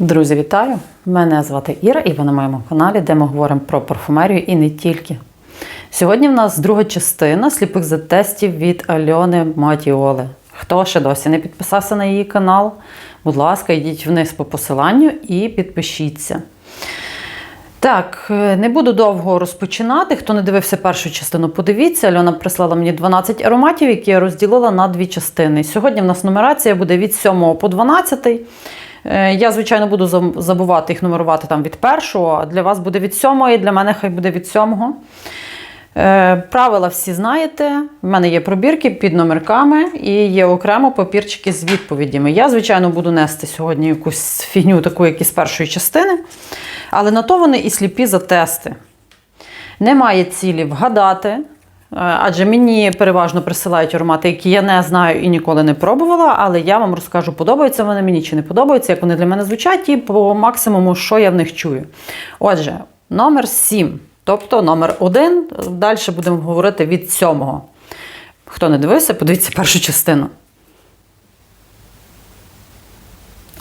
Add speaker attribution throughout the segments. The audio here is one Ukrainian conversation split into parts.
Speaker 1: Друзі, вітаю! Мене звати Іра і ви на моєму каналі, де ми говоримо про парфумерію і не тільки. Сьогодні в нас друга частина сліпих затестів від Альони Матіоли. Хто ще досі не підписався на її канал, будь ласка, йдіть вниз по посиланню і підпишіться. Так, не буду довго розпочинати. Хто не дивився першу частину, подивіться. Альона прислала мені 12 ароматів, які я розділила на дві частини. Сьогодні в нас нумерація буде від 7 по 12. Е, Я, звичайно, буду забувати їх нумерувати там від першого, для вас буде від сьомої, для мене хай буде від сьомого. Е, Правила всі знаєте. В мене є пробірки під номерками і є окремо папірчики з відповідями. Я, звичайно, буду нести сьогодні якусь фігню, таку, як і з першої частини, але на то вони і сліпі за тести. Немає цілі вгадати, адже мені переважно присилають аромати, які я не знаю і ніколи не пробувала, але я вам розкажу, подобаються вони мені чи не подобаються, як вони для мене звучать, і по максимуму, що я в них чую. Отже, номер 7, тобто номер 1. Далі будемо говорити від 7. Хто не дивився, подивіться першу частину.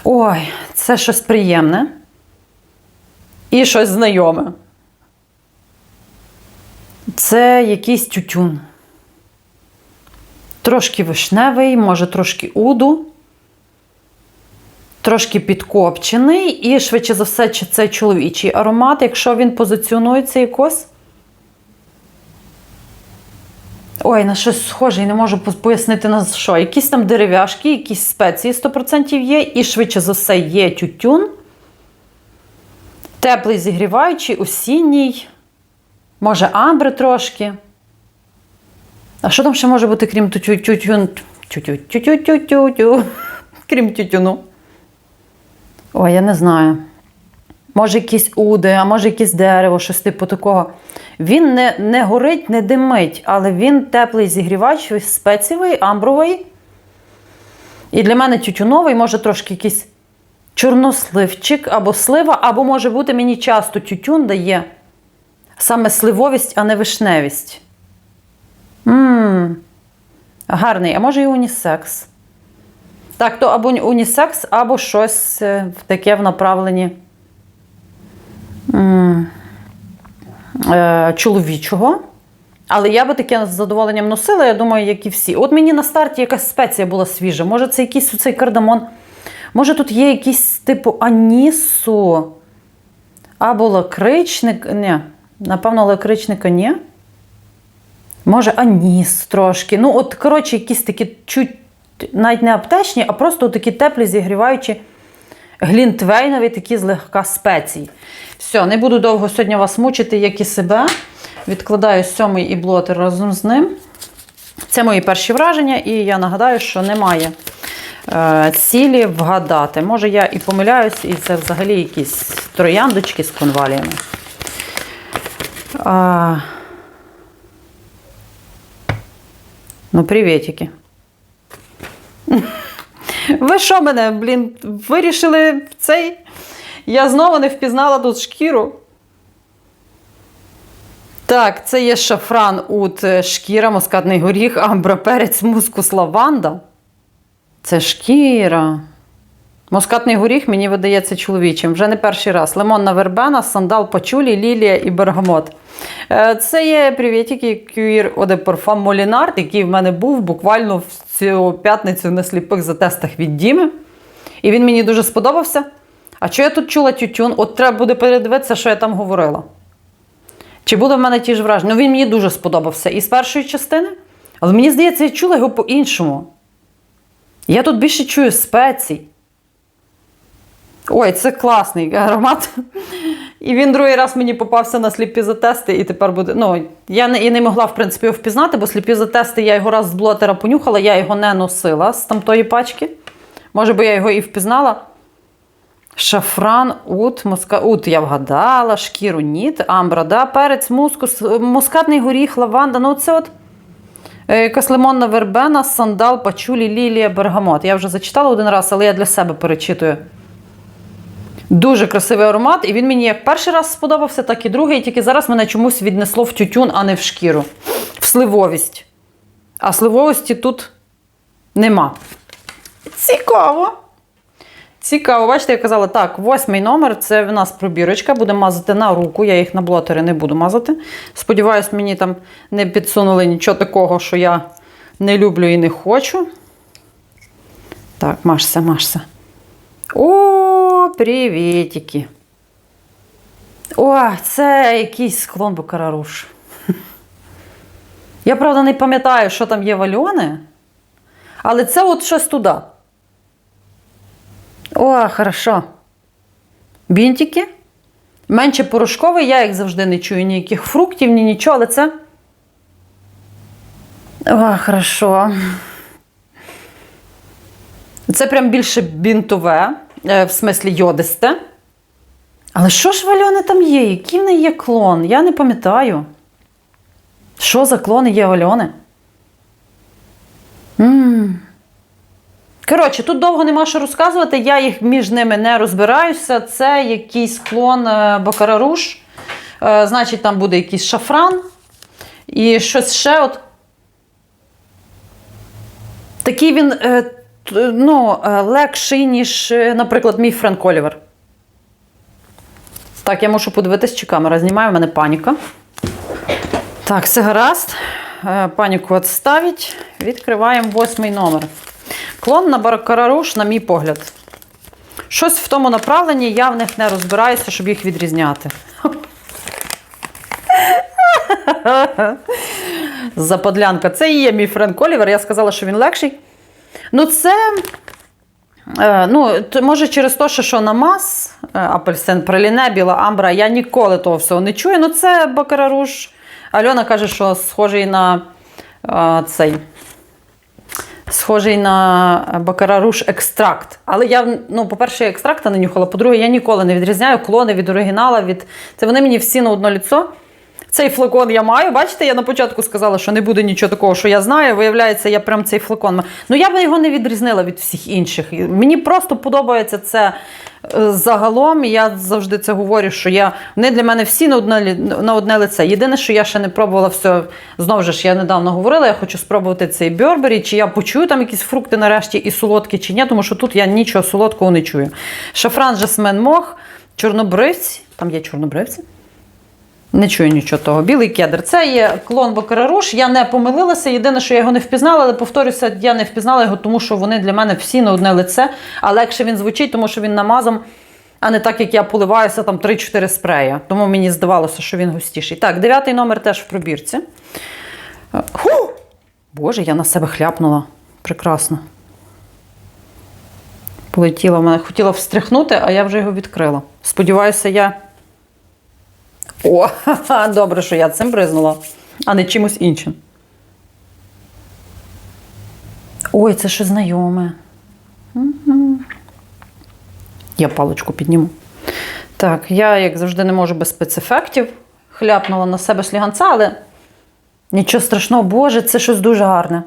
Speaker 1: Ой, це щось приємне і щось знайоме. Це якийсь тютюн. Трошки вишневий, може трошки уду, трошки підкопчений, і швидше за все, чи це чоловічий аромат, якщо він позиціонується якось. Ой, на щось схоже, не можу пояснити на що. Якісь там дерев'яшки, якісь спеції 100% є, і швидше за все є тютюн. Теплий зігріваючий, осінній. Може, амбри трошки. А що там ще може бути, крім тютю- тютюн? Тютю- тютю-тютю-тю. Крім тютюну? Ой, я не знаю. Може, якісь уди, а може якесь дерево, щось типу такого. Він не, не горить, не димить, але він теплий зігрівач, спецієвий, амбровий. І для мене тютюновий, може трошки якийсь чорносливчик або слива, або може бути мені часто тютюн дає саме сливовість, а не вишневість. Ммм, гарний, а може і унісекс. Так, то або унісекс, або щось е, таке в направленні е, чоловічого. Але я би таке з задоволенням носила, я думаю, як і всі. От мені на старті якась спеція була свіжа. Може, це якийсь цей кардамон. Може, тут є якийсь типу анісу. Або лакричник. Ні, напевно, лакричника ні. Може, аніс трошки. Ну, от, коротше, якісь такі чуть навіть не аптечні, а просто такі теплі, зігріваючі глінтвейнові, такі злегка спеції. Все, не буду довго сьогодні вас мучити, як і себе. Відкладаю сьомий і блотер разом з ним. Це мої перші враження, і я нагадаю, що немає е, цілі вгадати. Може, я і помиляюсь, і це взагалі якісь трояндочки з конваліями. А... Ну, привітики. Ви що мене, блін, вирішили в цей? Я знову не впізнала тут шкіру. Так, це є шафран ут, е, шкіра, мускатний горіх, амбра, перець, мускус, лаванда. Це шкіра. Мускатний горіх, мені видається чоловічим. Вже не перший раз. Лимонна вербена, сандал, пачулі, лілія і бергамот. Е, Це є привітики Кюїр Оде Парфам Молінард, який в мене був буквально в цю п'ятницю на сліпих затестах від Діми. І він мені дуже сподобався. А що я тут чула тютюн? От треба буде передивитися, що я там говорила. Чи буде в мене ті ж враження? Ну, він мені дуже сподобався і з першої частини, але мені здається, я чула його по-іншому. Я тут більше чую спецій. Ой, це класний аромат. І він другий раз мені попався на сліпі затести, і тепер буде. Ну, я не, і не могла, в принципі, його впізнати, бо сліпі затести я його раз з блотера понюхала, я його не носила з тамтої пачки. Може би я його і впізнала. Шафран, ут, муска... ут я вгадала, шкіру ніт, амбра, да, перець, мускус, мускатний горіх, лаванда. Ну, це от е, якась вербена, сандал, пачулі, лілія, бергамот. Я вже зачитала один раз, але я для себе перечитую. Дуже красивий аромат, і він мені як перший раз сподобався, так і другий. Тільки зараз мене чомусь віднесло в тютюн, а не в шкіру. В сливовість. А сливовості тут нема. Цікаво. Цікаво, бачите, я казала, так, восьмий номер це в нас пробірочка, будемо мазати на руку. Я їх на блотери не буду мазати. Сподіваюсь, мені там не підсунули нічого такого, що я не люблю і не хочу. Так, машся, машся. О, привітики. О, це якийсь склон Бакараруш. Я, правда, не пам'ятаю, що там є в Альони, але це от щось туди. О, хорошо. Бінтики. Менше порошковий, я їх завжди не чую ніяких фруктів, ні нічого, але це. О, хорошо. Це прям більше бінтове, в смислі йодисте. Але що ж в Альони там є? Який в неї є клон? Я не пам'ятаю. Що за клони є в Альони? М. Коротше, тут довго нема що розказувати, я їх між ними не розбираюся. Це якийсь клон е, Бакараруш. Е, Значить, там буде якийсь шафран. І щось ще от. Такий він е, ну, е, легший, ніж, е, наприклад, мій Френк Олівер. Так, я мушу подивитись, чи камера знімає, в мене паніка. Так, все гаразд. Е, Паніку відставить. Відкриваємо восьмий номер. Клон на Баракараруш, на мій погляд. Щось в тому направленні я в них не розбираюся, щоб їх відрізняти. Западлянка. Це і є мій Френк Олівер. Я сказала, що він легший. Ну, це. Е, ну, може, через те, що, намаз, е, апельсин, праліне, біла амбра, я ніколи того всього не чую. Ну, це Бакараруш. Альона каже, що схожий на е, цей. Схожий на Бакараруш екстракт. Але я, ну, по-перше, я екстракта не нюхала, по-друге, я ніколи не відрізняю клони від оригінала. Від... Це вони мені всі на одно ліцо. Цей флакон я маю. Бачите, я на початку сказала, що не буде нічого такого, що я знаю. Виявляється, я прям цей флакон. Ну я б його не відрізнила від всіх інших. Мені просто подобається це е, загалом. Я завжди це говорю, що я вони для мене всі на одне, на одне лице. Єдине, що я ще не пробувала все. Знову ж я недавно говорила, я хочу спробувати цей Бьорбері, чи я почую там якісь фрукти нарешті і солодкі, чи ні, тому що тут я нічого солодкого не чую. Шафран, жасмен, мох, чорнобривці. Там є чорнобривці. Не чую нічого того. Білий кедр. Це є клон Бакараруш. Я не помилилася. Єдине, що я його не впізнала, але повторюся, я не впізнала його, тому що вони для мене всі на одне лице. А легше він звучить, тому що він намазом, а не так, як я поливаюся там 3-4 спрея. Тому мені здавалося, що він густіший. Так, дев'ятий номер теж в пробірці. Ху! Боже, я на себе хляпнула. Прекрасно. Полетіла в мене. Хотіла встряхнути, а я вже його відкрила. Сподіваюся, я. О, добре, що я цим бризнула, а не чимось іншим. Ой, це що знайоме. Я паличку підніму. Так, я, як завжди, не можу без спецефектів. Хляпнула на себе сліганця, але нічого страшного, Боже, це щось дуже гарне.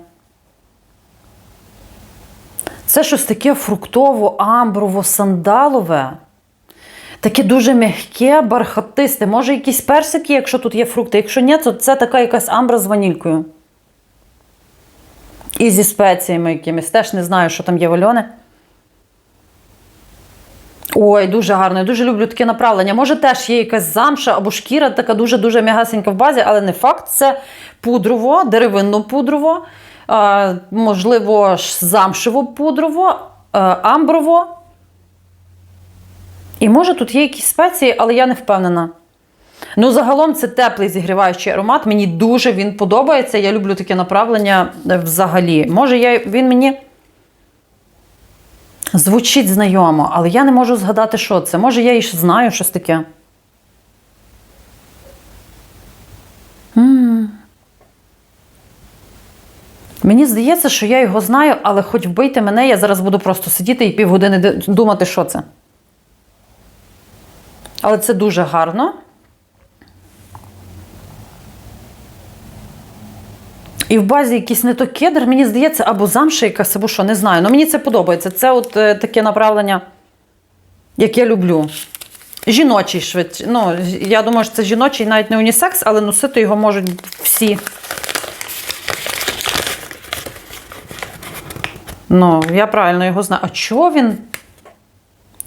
Speaker 1: Це щось таке фруктово-амброво-сандалове. Таке дуже м'яке, бархатисте. Може, якісь персики, якщо тут є фрукти. Якщо ні, то це така якась амбра з ванількою. І зі спеціями якимись. Теж не знаю, що там є в Альони. Ой, дуже гарно. Я дуже люблю таке направлення. Може, теж є якась замша або шкіра, така дуже-дуже м'ягасенька в базі, але не факт. Це пудрово, деревинно-пудрово, е, можливо, замшево пудрово, е, амброво. І може тут є якісь спеції, але я не впевнена. Ну, загалом це теплий зігріваючий аромат. Мені дуже він подобається. Я люблю таке направлення взагалі. Може, я, він мені звучить знайомо, але я не можу згадати, що це. Може, я і знаю щось таке. М. Мені здається, що я його знаю, але хоч вбийте мене, я зараз буду просто сидіти і півгодини думати, що це. Але це дуже гарно. І в базі якийсь не то кедр, мені здається, або замша якась, або що, не знаю. Ну мені це подобається. Це от е, таке направлення, як я люблю. Жіночий швидше. Ну, я думаю, що це жіночий, навіть не унісекс, але носити його можуть всі. Ну, я правильно його знаю. А чого він?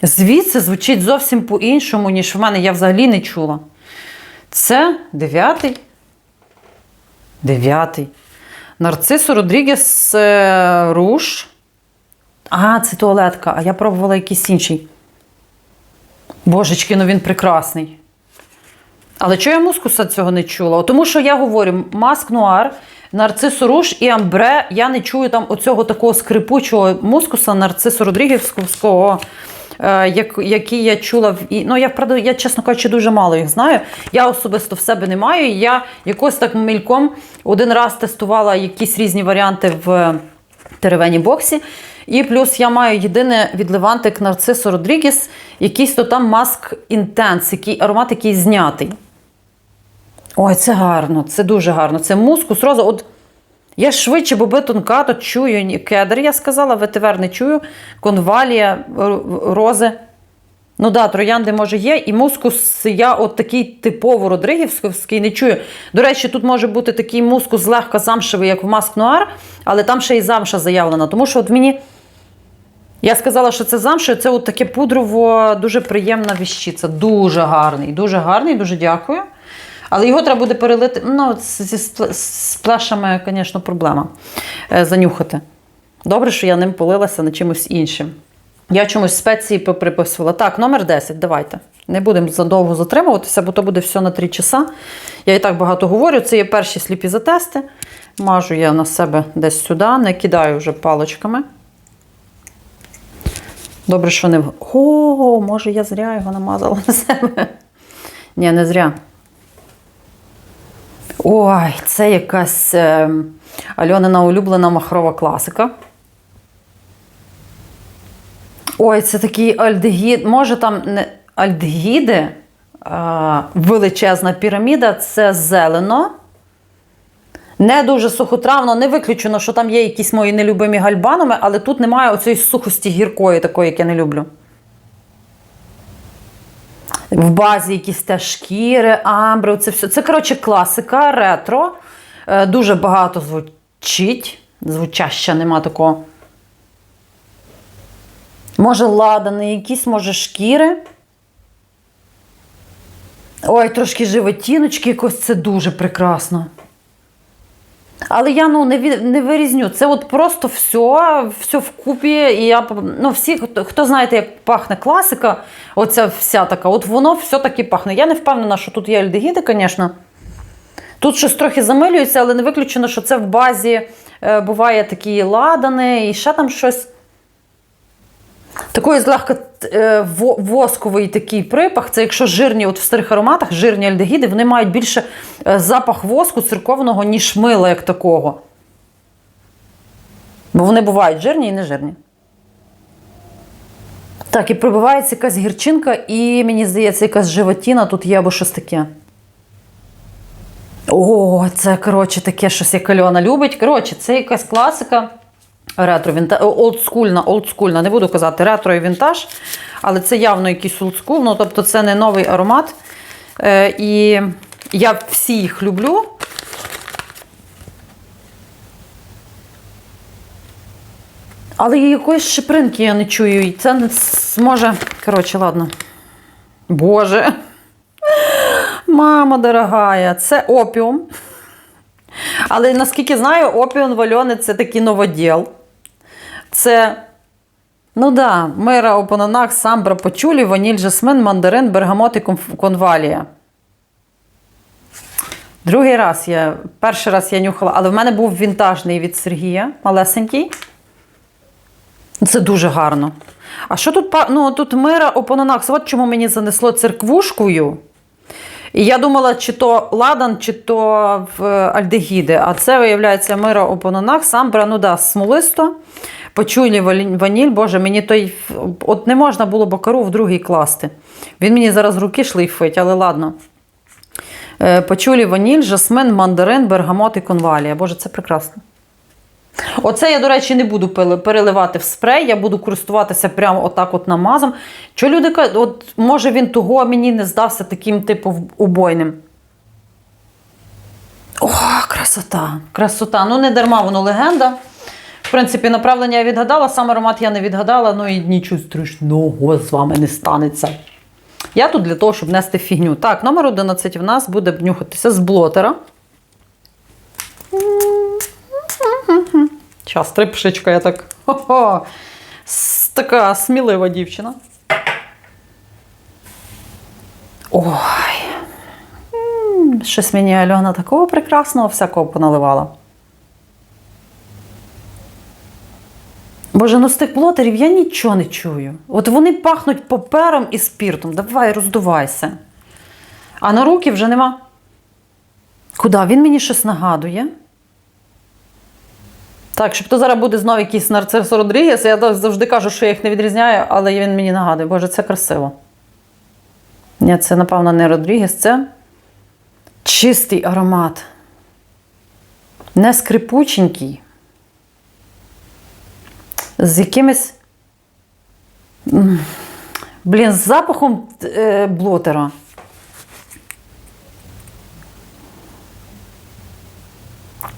Speaker 1: Звідси звучить зовсім по-іншому, ніж в мене. Я взагалі не чула. Це дев'ятий. Дев'ятий. Нарцисо Родрігес е, Руш. А, це туалетка, а я пробувала якийсь інший. Божечки, ну він прекрасний. Але чого я мускуса цього не чула? Тому що я говорю, маск нуар, нарцисо руш і амбре. Я не чую там оцього такого скрипучого мускуса нарцисо Родрігівського, е, як, який я чула в Ну, я правда, я, чесно кажучи, дуже мало їх знаю. Я особисто в себе не маю. Я якось так мільком один раз тестувала якісь різні варіанти в теревені боксі. І плюс я маю єдине від Левантик Нарцисо Родрігес, якийсь то там маск інтенс, який аромат, який знятий. Ой, це гарно, це дуже гарно. Це мускус, роза. От я швидше, бо тонка, то чую кедр, я сказала, ветивер не чую, конвалія, рози. Ну да, троянди може є, і мускус я от такий типово родригівський не чую. До речі, тут може бути такий мускус злегка замшевий, як в Маск Нуар, але там ще й замша заявлена. Тому що от мені. Я сказала, що це замша, це от таке пудрово, дуже приємна віщиця. Дуже гарний, дуже гарний, дуже дякую. Але його треба буде перелити. Ну, зі спл- з плешами, звісно, проблема е, занюхати. Добре, що я ним полилася на чимось іншим. Я чомусь спеції поприписувала. Так, номер 10, давайте. Не будемо задовго затримуватися, бо то буде все на 3 часа. Я і так багато говорю. Це є перші сліпі затести. Мажу я на себе десь сюди, не кидаю вже палочками. Добре, що не. О, може, я зря його намазала на себе. Ні, не зря. Ой, це якась е, Альонина улюблена махрова класика. Ой, це такий альдегід. Може, там не альдегіди, а, величезна піраміда це зелено. Не дуже сухотравно, не виключено, що там є якісь мої нелюбимі гальбаноми, але тут немає оцієї сухості гіркої, такої, як я не люблю. В базі якісь теж шкіри, амбри, це все. Це, коротше, класика, ретро. Е, Дуже багато звучить. Звучаща нема такого. Може, ладани, якісь, може, шкіри. Ой, трошки животіночки, якось це дуже прекрасно. Але я ну, не, не вирізню. Це от просто все, все вкупі. І я, ну, всі, хто, хто знаєте, як пахне класика, оця вся така, от воно все таки пахне. Я не впевнена, що тут є альдегіди, звісно. Тут щось трохи замилюється, але не виключено, що це в базі е, буває такі ладани і ще там щось. Такий злегка е, восковий такий припах. Це якщо жирні, от в старих ароматах, жирні альдегіди, вони мають більше е, запах воску церковного, ніж мила, як такого. Бо вони бувають жирні і не жирні. Так, і пробивається якась гірчинка, і мені здається, якась животіна тут є або щось таке. О, це, коротше, таке щось, як Альона любить. Коротше, це якась класика. Ретро олдскульна, олдскульна, не буду казати ретро і вінтаж, але це явно якийсь олдскул, ну тобто це не новий аромат. Е, і я всі їх люблю. Але якоїсь шипринки я не чую. І це не зможе. Коротше, ладно. Боже. Мама дорогая, це опіум. Але наскільки знаю, опіум вальони це такий новоділ. Це, ну да, мира, опонанах, самбра, почулі, ваніль, жасмин, мандарин, бергамот і конвалія. Другий раз я, перший раз я нюхала, але в мене був вінтажний від Сергія, малесенький. Це дуже гарно. А що тут? Ну, тут мира опонанакс. От чому мені занесло церквушкою. І я думала, чи то ладан, чи то в альдегіди. А це, виявляється, мира опонанак, самбра, ну да, смолисто. Почуйлі ваніль, боже, мені той. От не можна було бакару в другий класти. Він мені зараз руки шлейфить, але ладно. Е, Почулі ваніль, жасмин, мандарин, бергамот і конвалія. Боже, це прекрасно. Оце я, до речі, не буду переливати в спрей, я буду користуватися прямо отак от намазом. Що люди кажуть, от може він того мені не здався таким, типу, убойним. О, красота! Красота. Ну, не дарма воно легенда. Принципі, направлення я відгадала, сам аромат я не відгадала, ну і нічого страшного з вами не станеться. Я тут для того, щоб нести фігню. Так, номер 11 в нас буде нюхатися з блотера. Час, три пшичка, я так. Хо-хо. Така смілива дівчина. Ой. Щось мені Альона такого прекрасного всякого поналивала. Боже, ну з тих блотерів я нічого не чую. От вони пахнуть папером і спіртом. Давай, роздувайся. А на руки вже нема. Куди? Він мені щось нагадує. Так, щоб то зараз буде знову якийсь нарцис Родрігес, я завжди кажу, що я їх не відрізняю, але він мені нагадує. Боже, це красиво. Ні, це, напевно, не Родрігес, це чистий аромат. Не скрипученький. З якимось. Блін, з запахом е, блотера.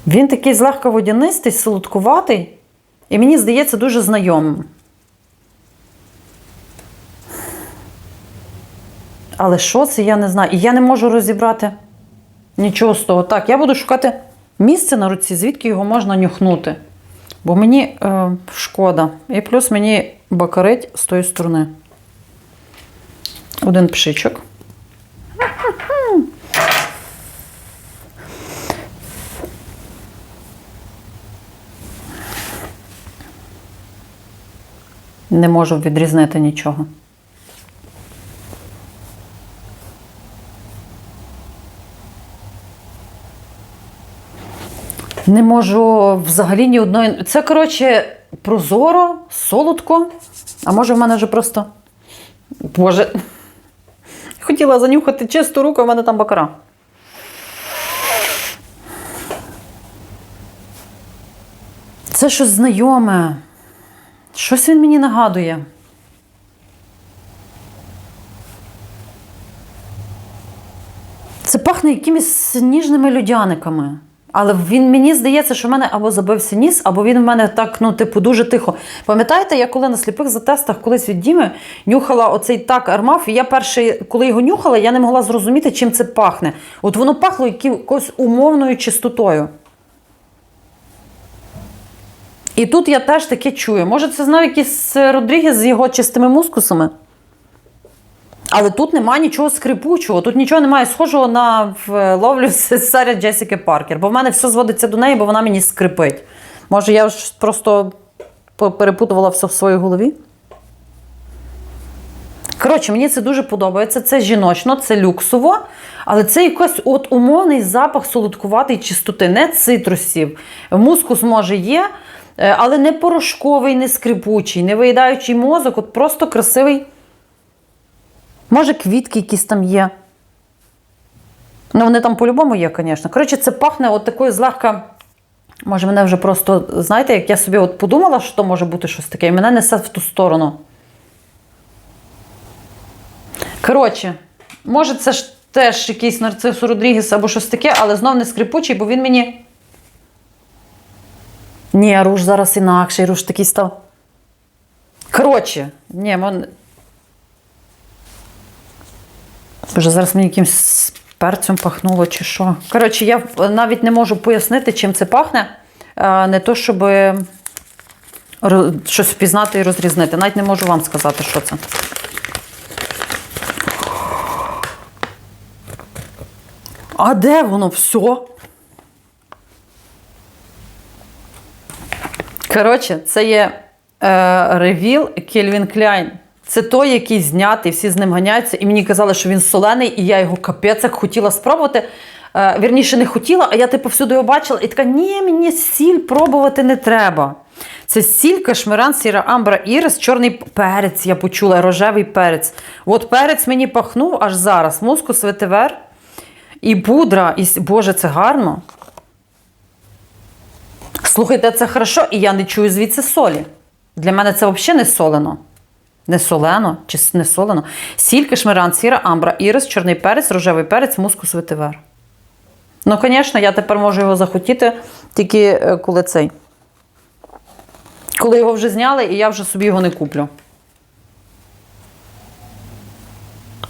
Speaker 1: Він такий злегка водянистий, солодкуватий, і мені здається дуже знайомим. Але що це, я не знаю. І я не можу розібрати нічого з того. Так, я буду шукати місце на руці, звідки його можна нюхнути. Бо мені е, шкода. І плюс мені бакарить з тої сторони. Один пшичок. Не можу відрізнити нічого. Не можу взагалі ні одної. Це, коротше, прозоро, солодко. А може, в мене вже просто. Боже. Хотіла занюхати чисту руку, а в мене там бакара. Це щось знайоме. Щось він мені нагадує. Це пахне якимись ніжними людяниками. Але він мені здається, що в мене або забився ніс, або він в мене так, ну, типу, дуже тихо. Пам'ятаєте, я коли на сліпих затестах колись від Діми нюхала оцей так армаф, і я перший, коли його нюхала, я не могла зрозуміти, чим це пахне. От воно пахло якоюсь умовною чистотою. І тут я теж таке чую. Може, це знав якийсь е, Родрігес з його чистими мускусами? Але тут немає нічого скрипучого, тут нічого немає схожого на ловлю Саря Джесіки Паркер, бо в мене все зводиться до неї, бо вона мені скрипить. Може, я ж просто перепутувала все в своїй голові? Коротше, мені це дуже подобається. Це жіночно, це люксово, але це якийсь от умовний запах солодкуватої чистоти, не цитрусів. Мускус може є, е, але не порошковий, не скрипучий, не виїдаючий мозок, от просто красивий. Може, квітки якісь там є. Ну, вони там по-любому є, звісно. Коротше, це пахне от такою злегка. Може, мене вже просто, знаєте, як я собі от подумала, що то може бути щось таке, і мене несе в ту сторону. Коротше, може, це ж теж якийсь нарцис Родрігес або щось таке, але знов не скрипучий, бо він мені. Ні, руш зараз інакший, руш такий став. Коротше, ні, Боже, зараз мені якимсь перцем пахнуло чи що. Коротше, я навіть не можу пояснити, чим це пахне. Е, Не то, щоб щось впізнати і розрізнити. Навіть не можу вам сказати, що це. А де воно все? Коротше, це є е, ревіл Кельвін Кляйн. Це той, який знятий, всі з ним ганяються, і мені казали, що він солений, і я його капець хотіла спробувати. Е, вірніше, не хотіла, а я типу всюди його бачила і така, ні, мені сіль пробувати не треба. Це сіль, кашмиран, сіра амбра ірис, чорний перець, я почула, рожевий перець. От перець мені пахнув аж зараз. Мускус, ветивер і пудра. І, Боже, це гарно. Слухайте, це хорошо, і я не чую звідси солі. Для мене це взагалі не солено. Не солено чи не солено. Сіль, кашмиран, сіра, амбра, ірис, чорний перець, рожевий перець, мускус, ветивер. Ну, звісно, я тепер можу його захотіти, тільки е, коли цей. Коли його вже зняли, і я вже собі його не куплю.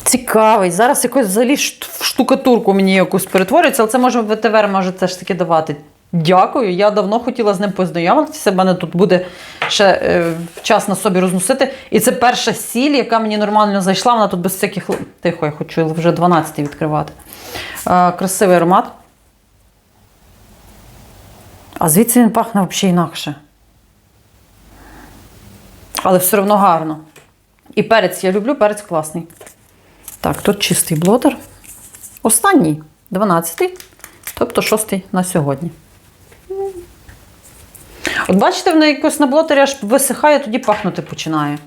Speaker 1: Цікавий. Зараз якось взагалі в штукатурку мені якусь перетворюється, але це може ВТВР може це таки давати. Дякую. Я давно хотіла з ним познайомитися. У мене тут буде ще е, час на собі розносити. І це перша сіль, яка мені нормально зайшла. Вона тут без всяких. Тихо, я хочу вже 12 відкривати. Е, красивий аромат. А звідси він пахне взагалі інакше. Але все одно гарно. І перець я люблю, перець класний. Так, тут чистий блотер. Останній, 12-й, тобто 6-й на сьогодні. От бачите, в неї якось на блотері аж висихає, тоді пахнути починає.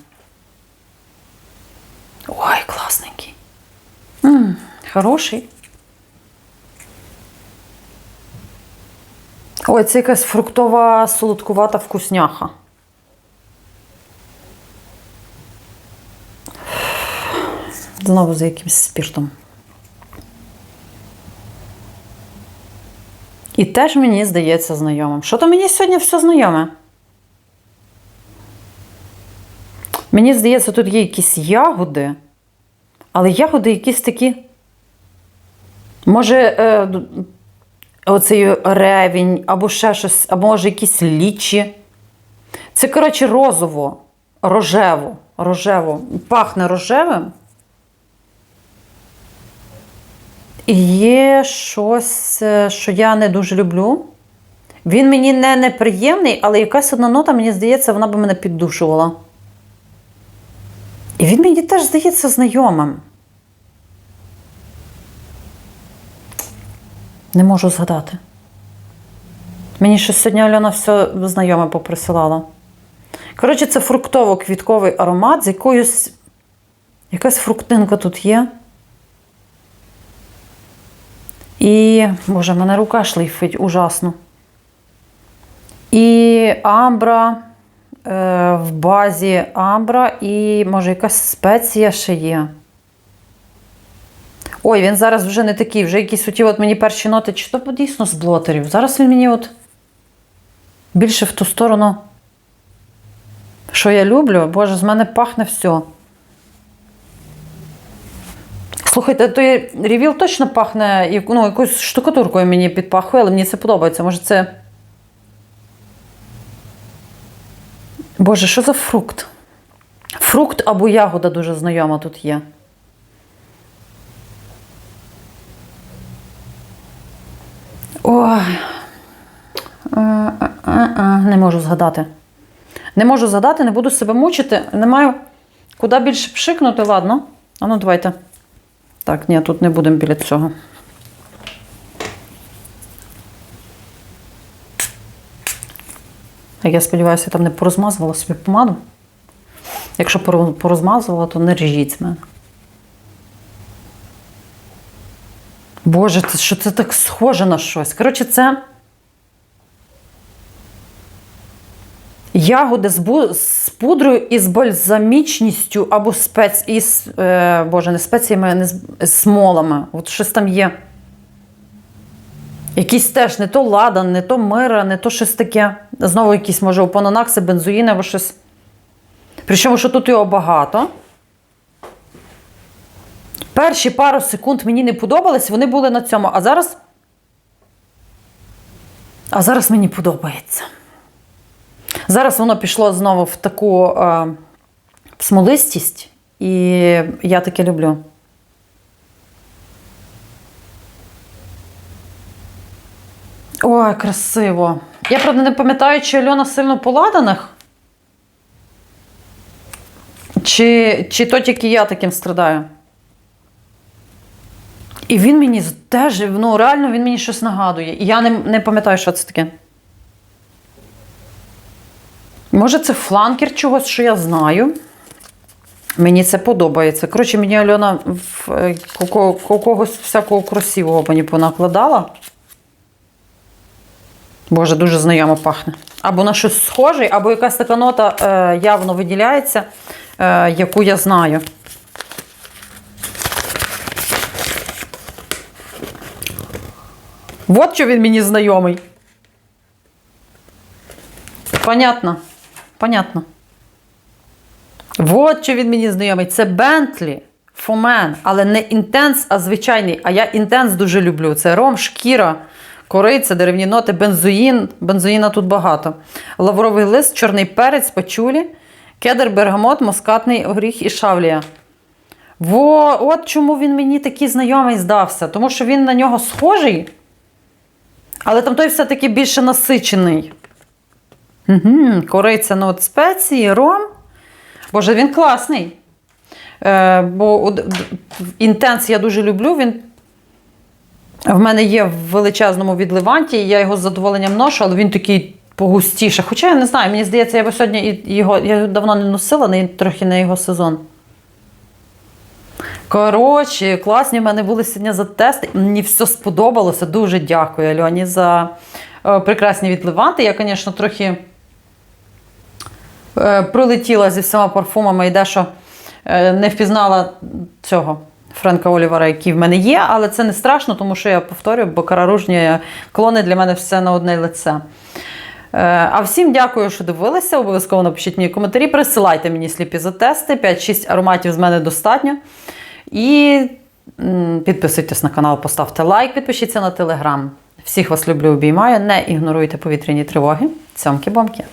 Speaker 1: Ой, класненький. м хороший. Ой, це якась фруктова солодкувата вкусняха. Знову за якимось спіртом. І теж мені здається знайомим. Що то мені сьогодні все знайоме? Мені здається, тут є якісь ягоди, але ягоди якісь такі. Може, е, оцей ревінь, або ще щось, або може якісь лічі. Це, коротше, розово, рожево, рожево. Пахне рожевим. І Є щось, е, що я не дуже люблю. Він мені не неприємний, але якась одна нота, мені здається, вона би мене піддушувала. І він мені теж здається знайомим. Не можу згадати. Мені ще сьогодні Альона все знайоме поприсилала. Коротше, це фруктово-квітковий аромат з якоюсь. Якась фруктинка тут є. І, боже, мене рука шлейфить ужасно. І амбра е, в базі амбра, і може якась спеція ще є. Ой, він зараз вже не такий, вже якісь оті от мені перші ноти, чи то дійсно з блотерів. Зараз він мені от більше в ту сторону, що я люблю, боже, з мене пахне все. Слухайте, той ревіл точно пахне ну, якоюсь штукатуркою мені підпахує, але мені це подобається. Може, це. Боже, що за фрукт? Фрукт або ягода дуже знайома тут є. Ой. Не можу згадати. Не можу згадати, не буду себе мучити. Не маю куди більше пшикнути, ладно. А ну давайте. Так, ні, тут не будемо біля цього. Я сподіваюся, я там не порозмазувала собі помаду. Якщо порозмазувала, то не ріжіть мене. Боже, що це так схоже на щось? Коротше, це ягоди з, пудрою і з бальзамічністю або спец... із, е, Боже, не спеціями, не з, смолами. От щось там є. Якісь теж не то ладан, не то мира, не то щось таке. Знову якісь, може, опононакси, бензоїни або щось. Причому, що тут його багато. Перші пару секунд мені не подобались, вони були на цьому. А зараз. А зараз мені подобається. Зараз воно пішло знову в таку е, смолистість, і я таке люблю. Ой, красиво. Я, правда, не пам'ятаю, чи Альона сильно по ладанах. Чи, чи то тільки я таким страдаю. І він мені теж, ну реально він мені щось нагадує. І я не, не пам'ятаю, що це таке. Може, це фланкер чогось, що я знаю. Мені це подобається. Коротше, мені Альона в е, ко- ко- когось всякого красивого мені понакладала. Боже, дуже знайомо пахне. Або на щось схоже, або якась така нота е, явно виділяється, е, яку я знаю. От що він мені знайомий. Понятно. Понятно. Вот що він мені знайомий. Це Бентлі, Фомен, але не інтенс, а звичайний. А я інтенс дуже люблю. Це ром, шкіра, кориця, деревні ноти, бензоїн. Бензоїна тут багато. Лавровий лист, чорний перець, пачулі, кедр, бергамот, москатний горіх і шавлія. Во, от чому він мені такий знайомий здався. Тому що він на нього схожий, але там той все-таки більше насичений. Угу, кориця, ну от спеції, ром. Боже, він класний. Е, бо інтенс я дуже люблю. Він в мене є в величезному відливанті, і я його з задоволенням ношу, але він такий погустіше. Хоча я не знаю, мені здається, я би сьогодні його я давно не носила, не, трохи не його сезон. Коротше, класні в мене були сьогодні за тести. Мені все сподобалося. Дуже дякую Альоні за е, прекрасні відливанти. Я, звісно, трохи е, пролетіла зі всіма парфумами і дещо не впізнала цього Френка Олівера, який в мене є, але це не страшно, тому що я повторюю, бо караружні клони для мене все на одне лице. Е, А всім дякую, що дивилися. Обов'язково напишіть мені коментарі, присилайте мені сліпі затести. 5-6 ароматів з мене достатньо. І підписуйтесь на канал, поставте лайк, підпишіться на телеграм. Всіх вас люблю, обіймаю. Не ігноруйте повітряні тривоги. Цьомки-бомки.